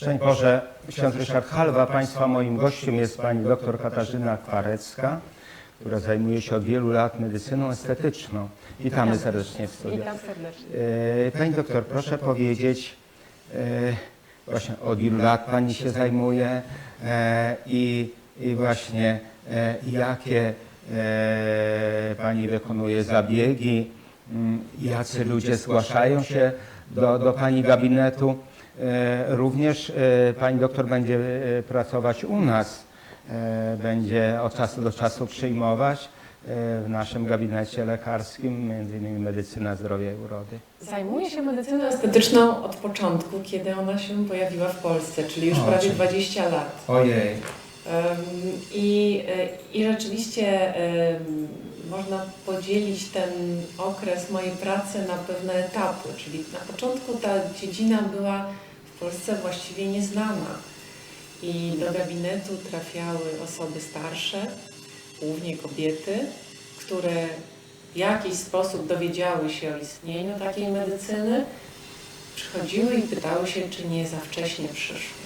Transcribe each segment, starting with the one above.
Szczęść Boże, ksiądz Ryszard Halwa. Państwa moim gościem jest pani doktor Katarzyna Kwarecka, która zajmuje się od wielu lat medycyną estetyczną. Witamy serdecznie w studiu. Witam serdecznie. E, Pani doktor, proszę powiedzieć, e, właśnie od ilu lat Pani się zajmuje e, i, i właśnie e, jakie e, Pani wykonuje zabiegi, jacy ludzie zgłaszają się do, do Pani gabinetu. E, Również e, Pani doktor będzie e, pracować u nas, będzie od czasu do czasu przyjmować w naszym gabinecie lekarskim, między innymi medycyna zdrowia i urody. Zajmuję się medycyną estetyczną od początku, kiedy ona się pojawiła w Polsce, czyli już O, prawie czyli- 20 lat. Ojej, I, I rzeczywiście można podzielić ten okres mojej pracy na pewne etapy, czyli na początku ta dziedzina była w Polsce właściwie nieznana i do gabinetu trafiały osoby starsze, głównie kobiety, które w jakiś sposób dowiedziały się o istnieniu takiej medycyny, przychodziły i pytały się, czy nie za wcześnie przyszły.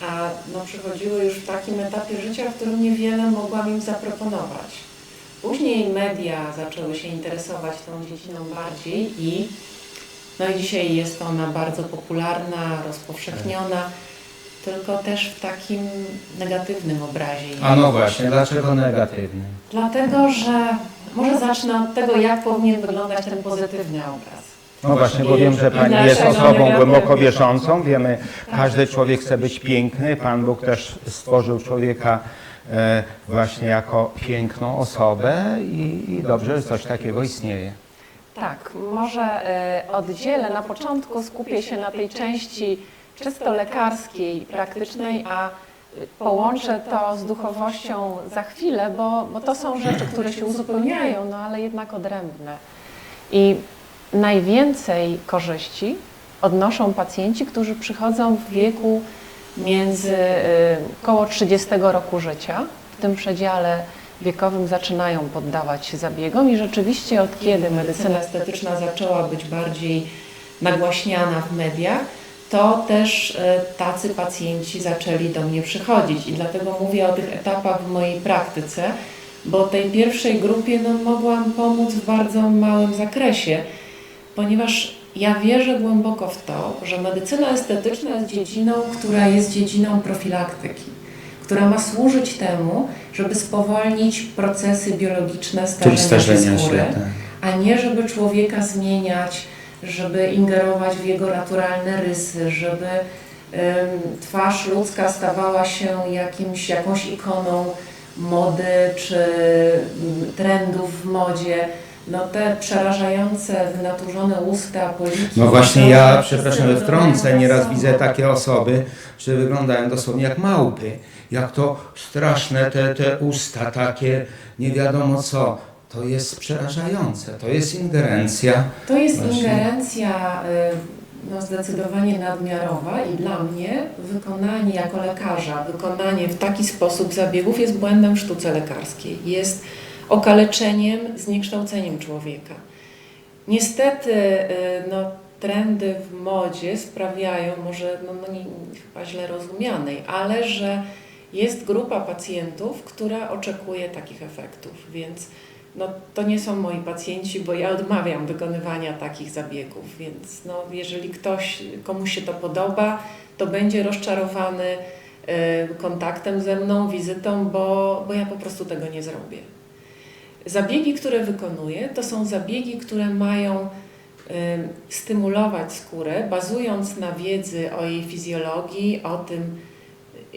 A no, przychodziły już w takim etapie życia, w którym niewiele mogłam im zaproponować. Później media zaczęły się interesować tą dziedziną bardziej i no i dzisiaj jest ona bardzo popularna, rozpowszechniona, tylko też w takim negatywnym obrazie. a no właśnie, dlaczego negatywny? Dlatego, że może zacznę od tego, jak powinien wyglądać ten pozytywny obraz. No właśnie, bo wiem, że Pani jest osobą głęboko wierzącą. Wiemy, każdy człowiek chce być piękny. Pan Bóg też stworzył człowieka e, właśnie jako piękną osobę i, i dobrze, że coś takiego istnieje. Tak, może e, oddzielę na początku, skupię się na tej części czysto lekarskiej, praktycznej, a e, połączę to z duchowością za chwilę, bo, bo to są rzeczy, które się uzupełniają, no ale jednak odrębne. I najwięcej korzyści odnoszą pacjenci, którzy przychodzą w wieku między e, koło 30 roku życia. W tym przedziale wiekowym zaczynają poddawać się zabiegom i rzeczywiście od kiedy medycyna estetyczna zaczęła być bardziej nagłaśniana w mediach, to też e, tacy pacjenci zaczęli do mnie przychodzić. I dlatego mówię o tych etapach w mojej praktyce, bo tej pierwszej grupie no, mogłam pomóc w bardzo małym zakresie, ponieważ ja wierzę głęboko w to, że medycyna estetyczna jest dziedziną, która jest dziedziną profilaktyki, która ma służyć temu, żeby spowolnić procesy biologiczne starzenia, się skóry, a nie żeby człowieka zmieniać, żeby ingerować w jego naturalne rysy, żeby em, twarz ludzka stawała się jakimś, jakąś ikoną mody czy mm, trendów w modzie. No te przerażające, wynaturzone usta, poliki. No właśnie ja, przepraszam, syndrom wtrącę, nieraz Wilsona. widzę takie osoby, że wyglądają dosłownie jak małpy. Jak to straszne te, te usta takie, nie wiadomo co. To jest przerażające, to jest ingerencja. To jest Właśnie. ingerencja y, no, zdecydowanie nadmiarowa i dla mnie wykonanie jako lekarza, wykonanie w taki sposób zabiegów jest błędem w sztuce lekarskiej. Jest okaleczeniem, zniekształceniem człowieka. Niestety y, no, trendy w modzie sprawiają, może no, no nie, chyba źle rozumianej, ale że jest grupa pacjentów, która oczekuje takich efektów, więc no, to nie są moi pacjenci, bo ja odmawiam wykonywania takich zabiegów, więc no, jeżeli ktoś, komuś się to podoba, to będzie rozczarowany e, kontaktem ze mną, wizytą, bo, bo ja po prostu tego nie zrobię. Zabiegi, które wykonuję, to są zabiegi, które mają stymulować skórę, bazując na wiedzy o jej fizjologii, o tym,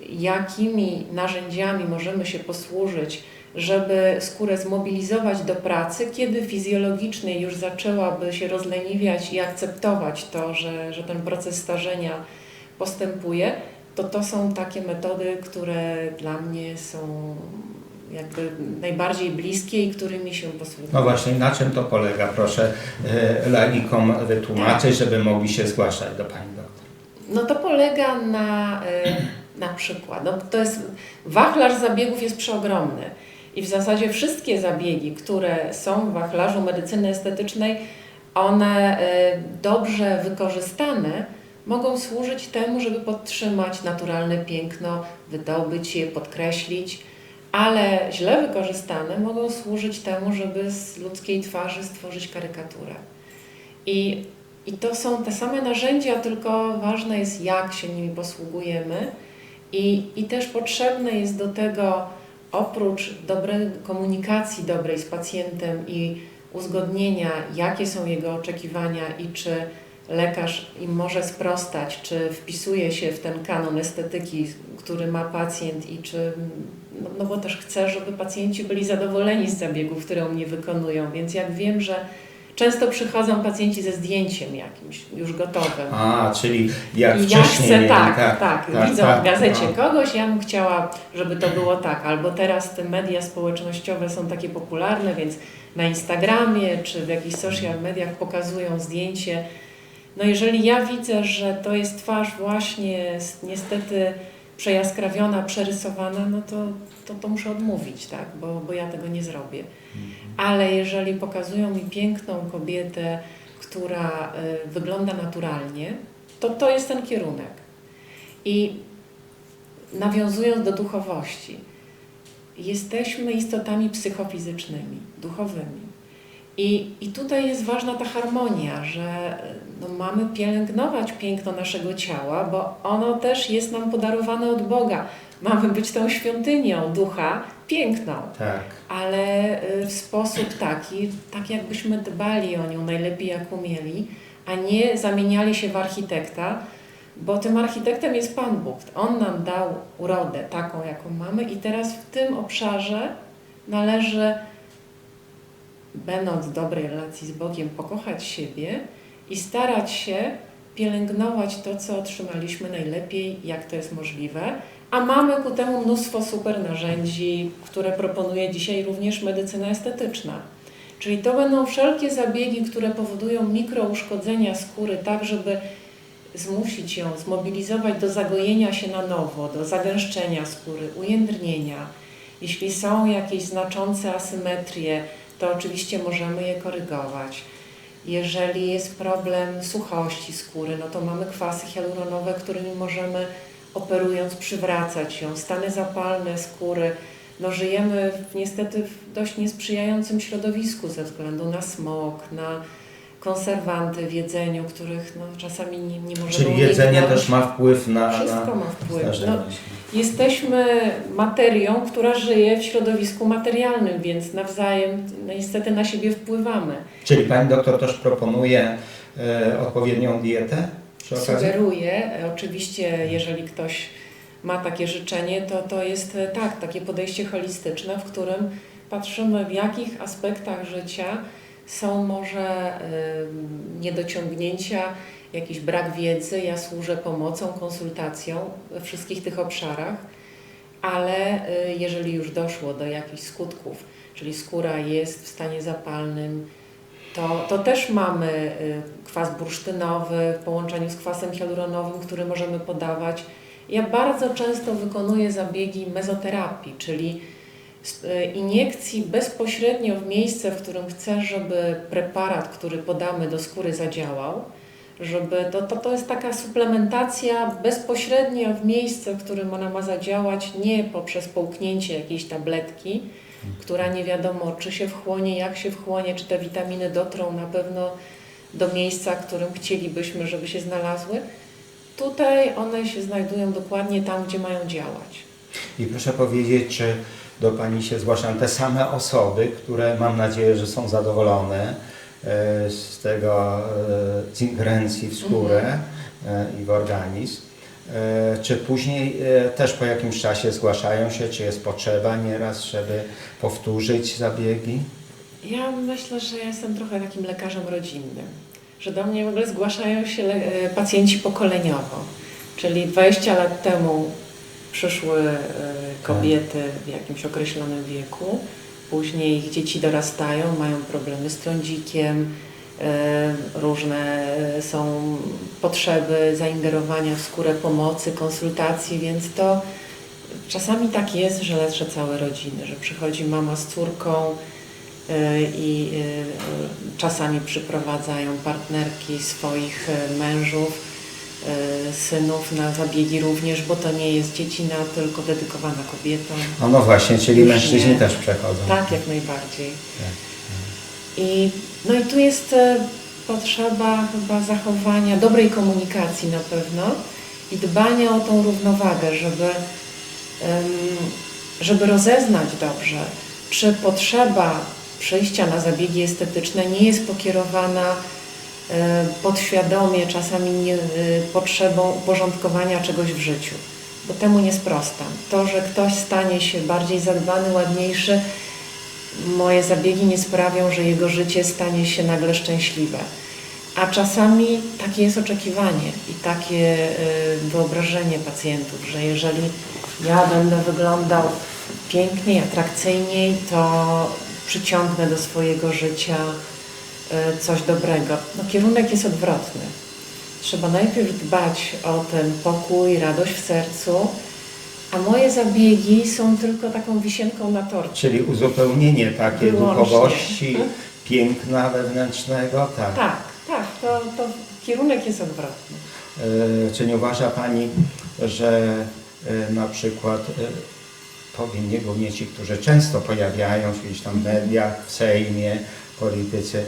jakimi narzędziami możemy się posłużyć, żeby skórę zmobilizować do pracy, kiedy fizjologicznie już zaczęłaby się rozleniwiać i akceptować to, że, że ten proces starzenia postępuje, to to są takie metody, które dla mnie są jakby najbardziej bliskie i którymi się posługuję. No właśnie, na czym to polega? Proszę e, laikom wytłumaczyć, żeby mogli się zgłaszać do Pani doktor. No to polega na, y, na przykład, no to jest, wachlarz zabiegów jest przeogromny i w zasadzie wszystkie zabiegi, które są w wachlarzu medycyny estetycznej, one y, dobrze wykorzystane mogą służyć temu, żeby podtrzymać naturalne piękno, wydobyć je, podkreślić, ale źle wykorzystane mogą służyć temu, żeby z ludzkiej twarzy stworzyć karykaturę. I, I to są te same narzędzia, tylko ważne jest, jak się nimi posługujemy. I, I też potrzebne jest do tego, oprócz dobrej komunikacji dobrej z pacjentem i uzgodnienia, jakie są jego oczekiwania i czy lekarz im może sprostać, czy wpisuje się w ten kanon estetyki, który ma pacjent i czy, no, no bo też chcę, żeby pacjenci byli zadowoleni z zabiegów, które u mnie wykonują, więc jak wiem, że często przychodzą pacjenci ze zdjęciem jakimś już gotowym. A, czyli jak I ja wcześniej chcę, mieli, tak, tak, widzą tak, w gazecie no. kogoś, ja bym chciała, żeby to było tak, albo teraz te media społecznościowe są takie popularne, więc na Instagramie czy w jakichś social mediach pokazują zdjęcie. No jeżeli ja widzę, że to jest twarz właśnie niestety przejaskrawiona, przerysowana, no to, to, to muszę odmówić, tak, bo, bo ja tego nie zrobię. Ale jeżeli pokazują mi piękną kobietę, która y, wygląda naturalnie, to to jest ten kierunek. I nawiązując do duchowości, jesteśmy istotami psychofizycznymi, duchowymi. I, I tutaj jest ważna ta harmonia, że no, mamy pielęgnować piękno naszego ciała, bo ono też jest nam podarowane od Boga. Mamy być tą świątynią ducha piękną Tak. ale y, w sposób taki, tak jakbyśmy dbali o nią najlepiej jak umieli, a nie zamieniali się w architekta, bo tym architektem jest Pan Bóg. On nam dał urodę taką, jaką mamy i teraz w tym obszarze należy, będąc w dobrej relacji z Bogiem, pokochać siebie i starać się pielęgnować to, co otrzymaliśmy najlepiej, jak to jest możliwe, a mamy ku temu mnóstwo super narzędzi, które proponuje dzisiaj również medycyna estetyczna. Czyli to będą wszelkie zabiegi, które powodują mikrouszkodzenia skóry, tak żeby zmusić ją, zmobilizować do zagojenia się na nowo, do zagęszczenia skóry, ujędrnienia. Jeśli są jakieś znaczące asymetrie, to oczywiście możemy je korygować. Jeżeli jest problem suchości skóry, no to mamy kwasy hialuronowe, którymi możemy operując przywracać ją, stany zapalne skóry. No żyjemy w, niestety w dość niesprzyjającym środowisku ze względu na smog, na konserwanty w jedzeniu, których no, czasami nie, nie możemy Czyli jedzenie uniknąć. też ma wpływ na, Wszystko ma wpływ. No, jesteśmy materią, która żyje w środowisku materialnym, więc nawzajem no, niestety na siebie wpływamy. Czyli pani doktor też proponuje e, odpowiednią dietę? Sugeruję, e, oczywiście, jeżeli ktoś ma takie życzenie, to to jest e, tak, takie podejście holistyczne, w którym patrzymy w jakich aspektach życia są może niedociągnięcia, jakiś brak wiedzy. Ja służę pomocą, konsultacją we wszystkich tych obszarach, ale y, jeżeli już doszło do jakichś skutków, czyli skóra jest w stanie zapalnym, to, to też mamy y, kwas bursztynowy w połączeniu z kwasem hialuronowym, który możemy podawać. Ja bardzo często wykonuję zabiegi mezoterapii, czyli iniekcji bezpośrednio w miejsce, w którym chcę, żeby preparat, który podamy do skóry zadziałał, żeby to, to, to jest taka suplementacja bezpośrednio w miejsce, w którym ona ma zadziałać, nie poprzez połknięcie jakiejś tabletki, która nie wiadomo, czy się wchłonie, jak się wchłonie, czy te witaminy dotrą na pewno do miejsca, którym chcielibyśmy, żeby się znalazły. Tutaj one się znajdują dokładnie tam, gdzie mają działać. I proszę powiedzieć, czy do Pani się zgłaszają te same osoby, które mam nadzieję, że są zadowolone e, z tego, e, z ingerencji w skórę e, i w organizm. Czy później też po jakimś czasie zgłaszają się, czy jest potrzeba nieraz, żeby powtórzyć zabiegi? Ja myślę, że ja jestem trochę takim lekarzem rodzinnym, że do mnie w ogóle zgłaszają się pacjenci pokoleniowo, czyli 20 lat temu przyszły kobiety w jakimś określonym wieku, później ich dzieci dorastają, mają problemy z trądzikiem, różne e, są potrzeby zaingerowania w skórę pomocy, konsultacji, więc to czasami tak jest, że leczę całe rodziny, że przychodzi mama z córką, e, i e, czasami przyprowadzają partnerki swoich mężów synów na zabiegi również, bo to nie jest dziecina, tylko dedykowana kobietom. No, no właśnie, czyli Już mężczyźni nie. też przechodzą. Tak, jak najbardziej. Tak. I, no i tu jest e, potrzeba chyba zachowania dobrej komunikacji na pewno i dbania o tą równowagę, żeby, żeby rozeznać dobrze, czy potrzeba przyjścia na zabiegi estetyczne nie jest pokierowana e, podświadomie, czasami nie, e, potrzebą uporządkowania czegoś w życiu, bo temu nie sprostam. To, że ktoś stanie się bardziej zadbany, ładniejszy, moje zabiegi nie sprawią, że jego życie stanie się nagle szczęśliwe. A czasami takie jest oczekiwanie i takie y, wyobrażenie pacjentów, że jeżeli ja będę wyglądał piękniej, atrakcyjniej, to przyciągnę do swojego życia coś dobrego. No, kierunek jest odwrotny. Trzeba najpierw dbać o ten pokój, radość w sercu, a moje zabiegi są tylko taką wisienką na torcie. Czyli uzupełnienie takiej Wyłącznie. duchowości, piękna wewnętrznego, tak. Tak, tak, to, to kierunek jest odwrotny. E, Czy nie uważa Pani, że e, na przykład e, powinni głównie ci, którzy często pojawiają się gdzieś tam w mediach, w Sejmie, politycy, e,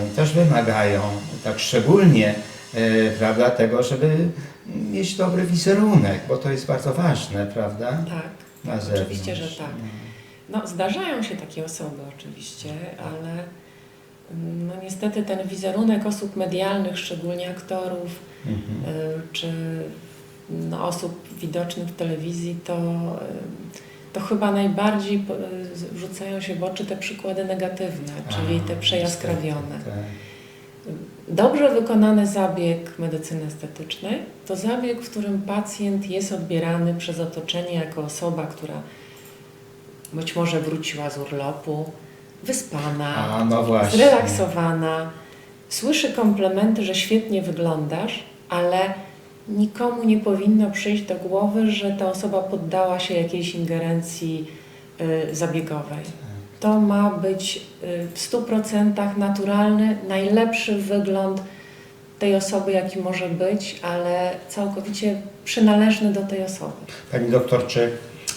oni też wymagają, tak szczególnie, e, prawda, tego, żeby mieć dobry wizerunek, bo to jest bardzo ważne, prawda? Tak, oczywiście, że tak. No, zdarzają się takie osoby oczywiście, ale mm, no, niestety ten wizerunek osób medialnych, szczególnie aktorów, Mhm. y, czy no, osób widocznych w telewizji, to, to chyba najbardziej rzucają się w oczy te przykłady negatywne, czyli te przejaskrawione. niestety, tak. Dobrze wykonany zabieg medycyny estetycznej to zabieg, w którym pacjent jest odbierany przez otoczenie jako osoba, która być może wróciła z urlopu, wyspana, A, no zrelaksowana, słyszy komplementy, że świetnie wyglądasz, ale nikomu nie powinno przyjść do głowy, że ta osoba poddała się jakiejś ingerencji y, zabiegowej. To ma być y, w 100% naturalny, najlepszy wygląd tej osoby, jaki może być, ale całkowicie przynależny do tej osoby. Pani doktor, czy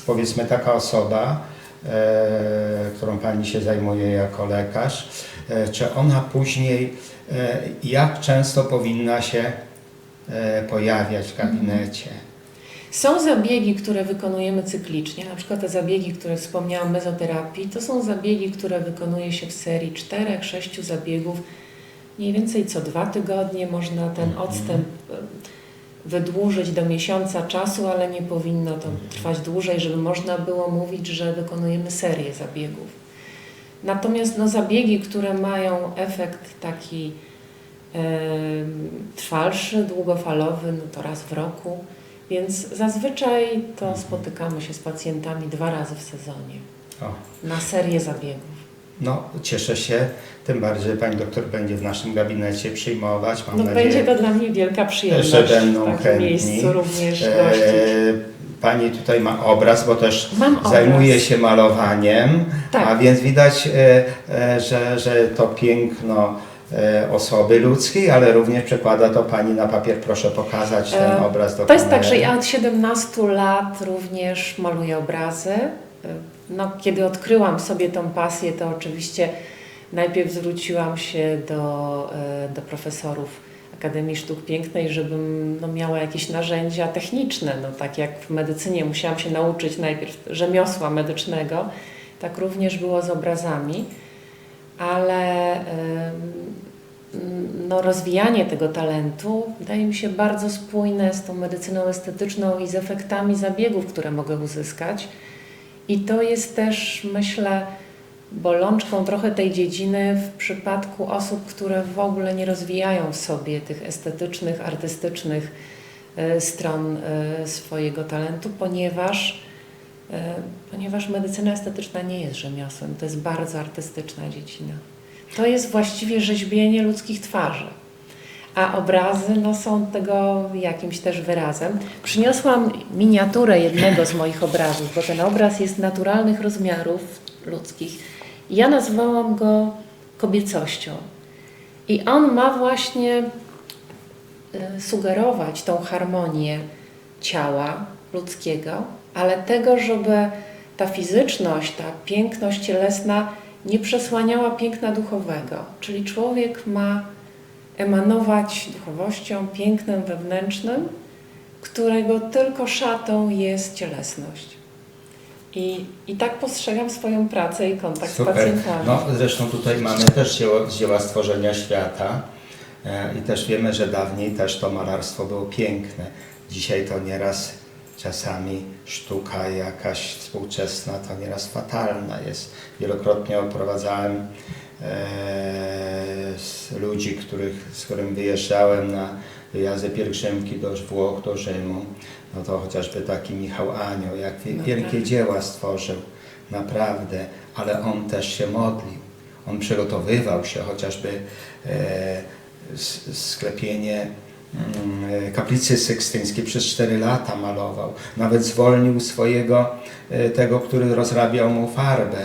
powiedzmy taka osoba, e, którą Pani się zajmuje jako lekarz, e, czy ona później, e, jak często powinna się pojawiać w gabinecie? Są zabiegi, które wykonujemy cyklicznie, na przykład te zabiegi, które wspomniałam, mezoterapii, to są zabiegi, które wykonuje się w serii 4-6 zabiegów, mniej więcej co dwa tygodnie. Można ten Mhm. odstęp e, wydłużyć do miesiąca czasu, ale nie powinno to trwać dłużej, żeby można było mówić, że wykonujemy serię zabiegów. Natomiast no, zabiegi, które mają efekt taki trwalszy, długofalowy, no to raz w roku, więc zazwyczaj to spotykamy się z pacjentami dwa razy w sezonie O, na serię zabiegów. no, cieszę się, tym bardziej, Pani doktor będzie w naszym gabinecie przyjmować. Mam No, nadzieję, będzie to dla mnie wielka przyjemność że będą w takim chętni. miejscu również E, gościć. Pani tutaj ma obraz, bo też Mam obraz. zajmuje się malowaniem, Tak. a więc widać, e, e, że, że to piękno e, osoby ludzkiej, ale również przekłada to Pani na papier. Proszę pokazać ten E, obraz do To jest tak, że ja od 17 lat również maluję obrazy. No, kiedy odkryłam sobie tą pasję, to oczywiście najpierw zwróciłam się do, e, do profesorów Akademii Sztuk Pięknej, żebym no, miała jakieś narzędzia techniczne. No, tak jak w medycynie musiałam się nauczyć najpierw rzemiosła medycznego, tak również było z obrazami. Ale no, rozwijanie tego talentu wydaje mi się bardzo spójne z tą medycyną estetyczną i z efektami zabiegów, które mogę uzyskać. I to jest też, myślę, bolączką trochę tej dziedziny w przypadku osób, które w ogóle nie rozwijają w sobie tych estetycznych, artystycznych e, stron e, swojego talentu, ponieważ, e, ponieważ medycyna estetyczna nie jest rzemiosłem, to jest bardzo artystyczna dziedzina. To jest właściwie rzeźbienie ludzkich twarzy. A obrazy no, są tego jakimś też wyrazem. Przyniosłam miniaturę jednego z moich obrazów, bo ten obraz jest naturalnych rozmiarów ludzkich. Ja nazwałam go kobiecością. I on ma właśnie y, sugerować tą harmonię ciała ludzkiego, ale tego, żeby ta fizyczność, ta piękność cielesna nie przesłaniała piękna duchowego. Czyli człowiek ma emanować duchowością, pięknem wewnętrznym, którego tylko szatą jest cielesność. I, I tak postrzegam swoją pracę i kontakt z Super. pacjentami. No, zresztą tutaj mamy też dzieło, dzieła stworzenia świata e, i też wiemy, że dawniej też to malarstwo było piękne. Dzisiaj to nieraz czasami sztuka jakaś współczesna to nieraz fatalna jest. Wielokrotnie oprowadzałem e, z ludzi, których, z którymi wyjeżdżałem na wyjazdy pielgrzymki do Włoch, do Rzymu. No to chociażby taki Michał Anioł, jak No wielkie tak. dzieła stworzył, naprawdę, ale on też się modlił. On przygotowywał się chociażby e, sklepienie kaplicy sykstyńskiej przez 4 lata malował. Nawet zwolnił swojego e, tego, który rozrabiał mu farbę.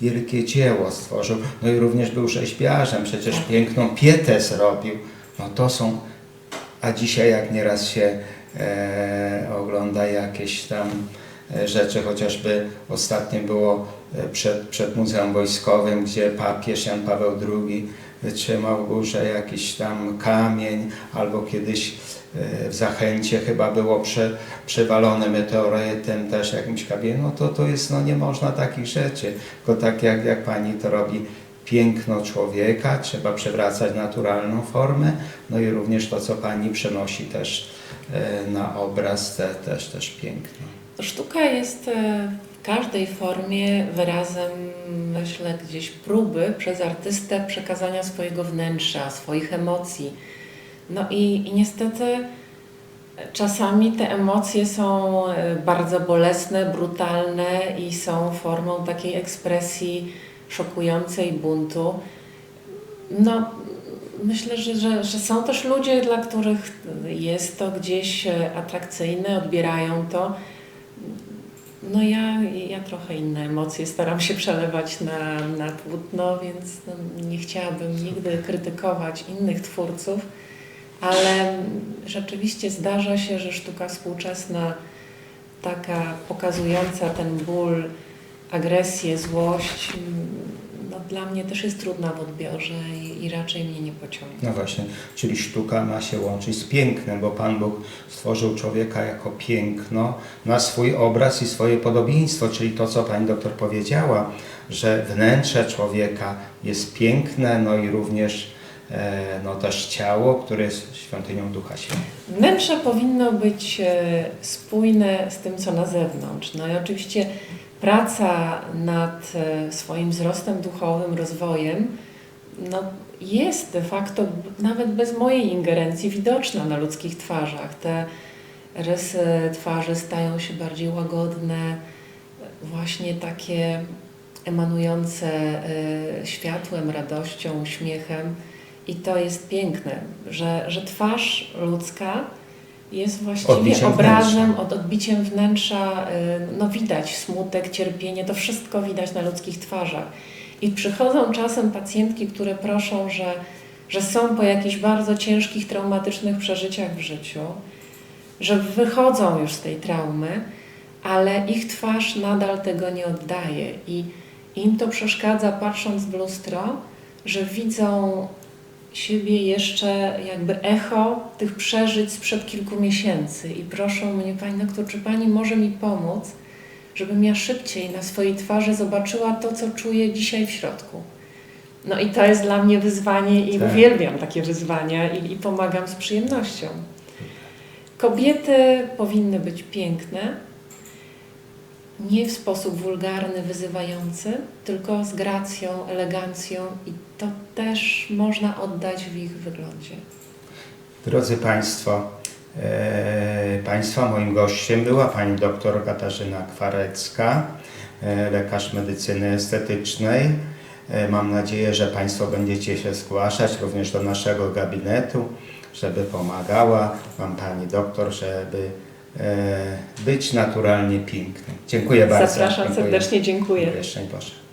Wielkie dzieło stworzył. No i również był rzeźbiarzem, przecież piękną pietę zrobił. No to są a dzisiaj jak nieraz się e, ogląda jakieś tam e, rzeczy, chociażby ostatnio było e, przed, przed Muzeum Wojskowym, gdzie papież Jan Paweł II wytrzymał w górze jakiś tam kamień, albo kiedyś e, w Zachęcie chyba było prze, przewalone meteorytem też jakimś kamieniem, no to to jest, no nie można takich rzeczy, tylko tak jak, jak pani to robi, piękno człowieka, trzeba przewracać naturalną formę, no i również to, co Pani przenosi też e, na obraz, te, też, też piękno. Sztuka jest e, w każdej formie wyrazem, myślę, gdzieś próby przez artystę przekazania swojego wnętrza, swoich emocji. No i, i niestety czasami te emocje są e, bardzo bolesne, brutalne i są formą takiej ekspresji szokującej buntu. No, myślę, że, że, że są też ludzie, dla których jest to gdzieś e, atrakcyjne, odbierają to. No ja, ja trochę inne emocje staram się przelewać na, na płótno, więc no, nie chciałabym nigdy krytykować innych twórców, ale rzeczywiście zdarza się, że sztuka współczesna, taka pokazująca ten ból, agresję, złość, dla mnie też jest trudna w odbiorze i, i raczej mnie nie pociąga. No właśnie, czyli sztuka ma się łączyć z pięknem, bo Pan Bóg stworzył człowieka jako piękno na swój obraz i swoje podobieństwo, czyli to, co Pani doktor powiedziała, że wnętrze człowieka jest piękne, no i również e, no też ciało, które jest świątynią Ducha Świętego. Wnętrze powinno być e, spójne z tym, co na zewnątrz. No i oczywiście praca nad e, swoim wzrostem duchowym, rozwojem, no jest de facto nawet bez mojej ingerencji widoczna na ludzkich twarzach. Te rysy twarzy stają się bardziej łagodne, właśnie takie emanujące e, światłem, radością, uśmiechem. I to jest piękne, że, że twarz ludzka jest właściwie Odbiciem obrazem, wnętrza. od odbiciem wnętrza. y, No widać smutek, cierpienie, to wszystko widać na ludzkich twarzach. I przychodzą czasem pacjentki, które proszą, że, że są po jakichś bardzo ciężkich, traumatycznych przeżyciach w życiu, że wychodzą już z tej traumy, ale ich twarz nadal tego nie oddaje i im to przeszkadza patrząc w lustro, że widzą siebie jeszcze jakby echo tych przeżyć sprzed kilku miesięcy i proszą mnie, Pani doktor, czy Pani może mi pomóc, żebym ja szybciej na swojej twarzy zobaczyła to, co czuję dzisiaj w środku. No i to jest dla mnie wyzwanie i Tak. uwielbiam takie wyzwania i, i pomagam z przyjemnością. Kobiety powinny być piękne, nie w sposób wulgarny, wyzywający, tylko z gracją, elegancją i to też można oddać w ich wyglądzie. Drodzy Państwo, e, Państwa moim gościem była Pani doktor Katarzyna Kwarecka, e, lekarz medycyny estetycznej. E, mam nadzieję, że Państwo będziecie się zgłaszać również do naszego gabinetu, żeby pomagała Wam Pani doktor, żeby być naturalnie pięknym. Dziękuję bardzo. Zapraszam Dziękuję. serdecznie, dziękuję. Jeszcze Boże.